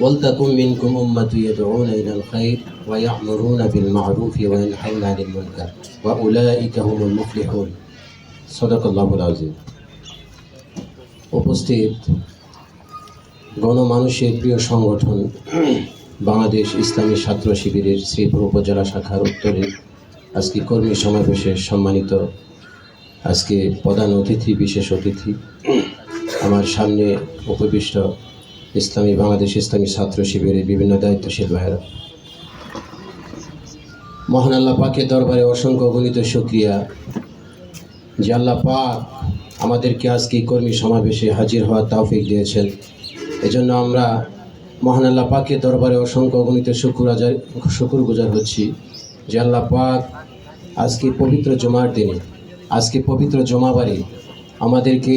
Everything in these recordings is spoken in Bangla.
ولتكن منكم أمة يدعون إلى الخير ويأمرون بالمعروف وينهون عن المنكر وأولئك هم المفلحون صدق الله العظيم উপস্থিত গণমানুষের প্রিয় সংগঠন বাংলাদেশ ইসলামী ছাত্র শিবিরের শ্রীপুর উপজেলা শাখার উত্তরে আজকে কর্মী সমাবেশে সম্মানিত আজকে প্রধান অতিথি বিশেষ অতিথি আমার সামনে উপবিষ্ট ইসলামী, বাংলাদেশ ইসলামী ছাত্র শিবিরের বিভিন্ন দায়িত্বশীল ভাইয়েরা। মহান আল্লাহ পাকের দরবারে অসংখ্য গণিত শুক্রিয়া যে আল্লাহ পাক আমাদেরকে আজকে কর্মী সমাবেশে হাজির হওয়ার তৌফিক দিয়েছেন। এজন্য আমরা মহান আল্লাহ পাকের দরবারে অসংখ্য গণিত শুকুর আজার শুকুর গুজার হচ্ছি যে আল্লাহ পাক আজকে পবিত্র জমার দিনে, আজকে পবিত্র জমাবারে আমাদেরকে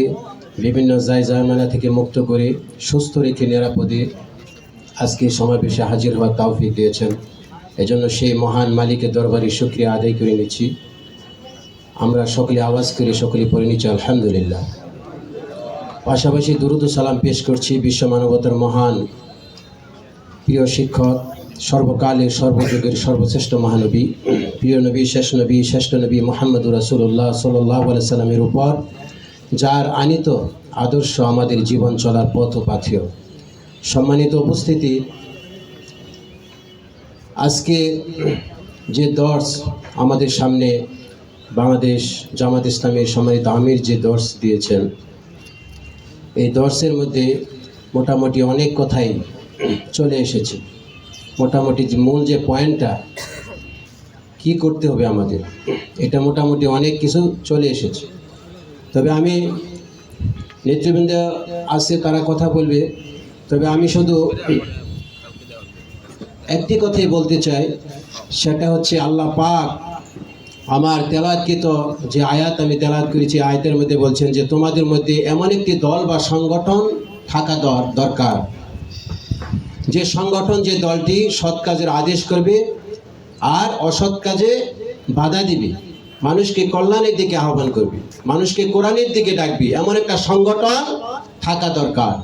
বিভিন্ন জায় থেকে মুক্ত করে সুস্থ রেখে নিরাপদে আজকে সমাবেশে হাজির হওয়ার তৌফিক দিয়েছেন। এজন্য সেই মহান মালিকের দরবারে শুক্রিয়া আদায় করে নিচ্ছি। আমরা সকলে আওয়াজ করে সকলে পড়ে নিচ্ছি, আলহামদুলিল্লাহ। পাশাপাশি দুরুদ সালাম পেশ করছি বিশ্ব মানবতার মহান প্রিয় শিক্ষক সর্বকালের সর্বযুগের সর্বশ্রেষ্ঠ মহানবী। প্রিয় নবী, শেষ নবী, শ্রেষ্ঠ নবী মোহাম্মদুর রাসুল্লাহ সাল্লাহ সাল্লামের উপর যার আনিত আদর্শ আমাদের জীবন চলার পথ পাথেয়। সম্মানিত উপস্থিতি, আজকে যে দর্শ আমাদের সামনে বাংলাদেশ জামাত ইসলামের সম্মানিত আমির যে দর্শ দিয়েছেন, এই দর্শের মধ্যে মোটামুটি অনেক কথাই চলে এসেছে। মোটামুটি যে মূল যে পয়েন্টটা, কি করতে হবে আমাদের, এটা মোটামুটি অনেক কিছু চলে এসেছে। তবে আমি নেতৃবৃন্দ আসছে তারা কথা বলবে। তবে আমি শুধু একটি কথাই বলতে চাই, সেটা হচ্ছে আল্লাহ পাক আমার তেলাৎকৃত যে আয়াত, আমি তেলাত করেছি আয়াতের মধ্যে বলছেন যে, তোমাদের মধ্যে এমন একটি দল বা সংগঠন থাকা দর, দরকার। যে সংগঠন, যে দলটি সৎ কাজের আদেশ করবে আর অসৎ কাজে বাধা দিবে। মানুষকে কল্যাণের দিকে আহ্বান করবে। মানুষকে কোরআনের দিকে ডাকবি। এমন একটা সংগঠন থাকা দরকার।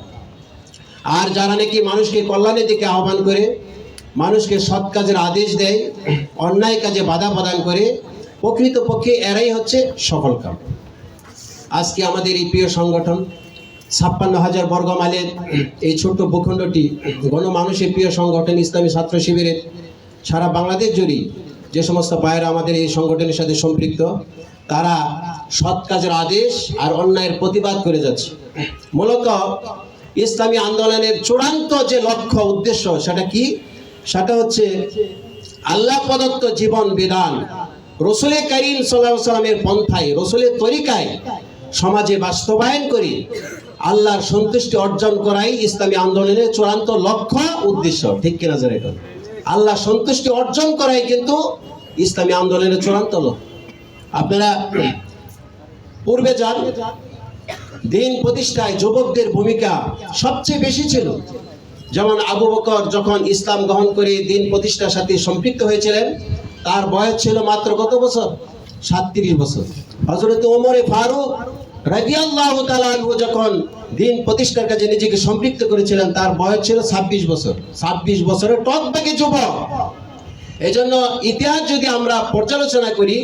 আর যারা নাকি মানুষকে কল্যাণের দিকে আহ্বান করে, মানুষকে সৎ কাজের আদেশ দেয়, অন্যায় কাজে বাধা প্রদান করে, প্রকৃতপক্ষে এরাই হচ্ছে সফল কাম। আজকে আমাদের এই প্রিয় সংগঠন, ছাপ্পান্ন হাজার বর্গ মাইলের এই ছোট্ট ভূখণ্ডটি গণমানুষের প্রিয় সংগঠন, ইসলামী ছাত্র শিবিরের সারা বাংলাদেশ জুড়েই যে সমস্ত ভাইয়েরা আমাদের এই সংগঠনের সাথে সম্পৃক্ত, তারা সৎ কাজের আদেশ আর অন্যায়ের প্রতিবাদ করে যাচ্ছে। মূলত ইসলামী আন্দোলনের চূড়ান্ত যে লক্ষ্য, উদ্দেশ্য সেটা কি? সেটা হচ্ছে আল্লাহ প্রদত্ত জীবন বিধান রসুলের করিম সাল্লাহ সাল্লামের পন্থায়, রসুলের তরিকায় সমাজে বাস্তবায়ন করে, আল্লাহর সন্তুষ্টি অর্জন করাই ইসলামী আন্দোলনের চূড়ান্ত লক্ষ্য, উদ্দেশ্য। ঠিক কিনা জানে এটা আল্লাহ সন্তুষ্টি অর্জন করাই কিন্তু ইসলামী আন্দোলনের চূড়ান্ত লক্ষ্য। আপনারা পূর্বে যান, দিন প্রতিষ্ঠায় যুবকদের ভূমিকা সবচেয়ে বেশি ছিল। যেমন আবু বকর যখন ইসলাম গ্রহণ করে দিন প্রতিষ্ঠার সাথে সম্পৃক্ত হয়েছিলেন, তার বয়স ছিল মাত্র কত বছর? সাতত্রিশ বছর। হজরত ওমরে ফারুক রাজিয়াল্লাহু তাআলা যখন দিন প্রতিষ্ঠার কাজে নিজেকে সম্পৃক্ত করেছিলেন, তার বয়স ছিল ছাব্বিশ বছর। ছাব্বিশ বছরের টকবাকি যুবক। এই জন্য ইতিহাস যদি আমরা পর্যালোচনা করি,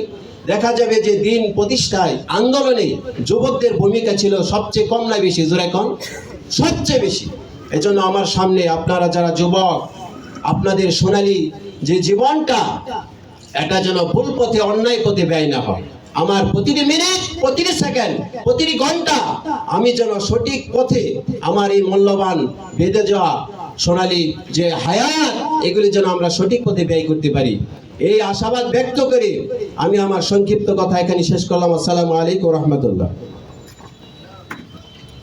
দেখা যাবে যে দিন প্রতিষ্ঠায় আন্দোলনে যুবকদের ভূমিকা ছিল সবচেয়ে কম না বেশি? জোরে কম সবচেয়ে বেশি। এজন্য আমার সামনে আপনারা যারা যুবক, আপনাদের সোনালি যে জীবনটা, এটা যেন ভুল পথে, অন্যায় পথে ব্যয় না হয়। আমার প্রতিটি মিনিট প্রতিটি সেকেন্ড প্রতিটি ঘণ্টা আমি যেন সঠিক পথে আমার এই মূল্যবান বেঁধে যাওয়া সোনালী যে হায়াত, এগুলি যেন আমরা সঠিক পথে ব্যয় করতে পারি। এই আশাবাদ ব্যক্ত করে আমি আমার সংক্ষিপ্ত কথা এখানে শেষ করলাম। আসসালামু আলাইকুম রহমতুল্লাহ।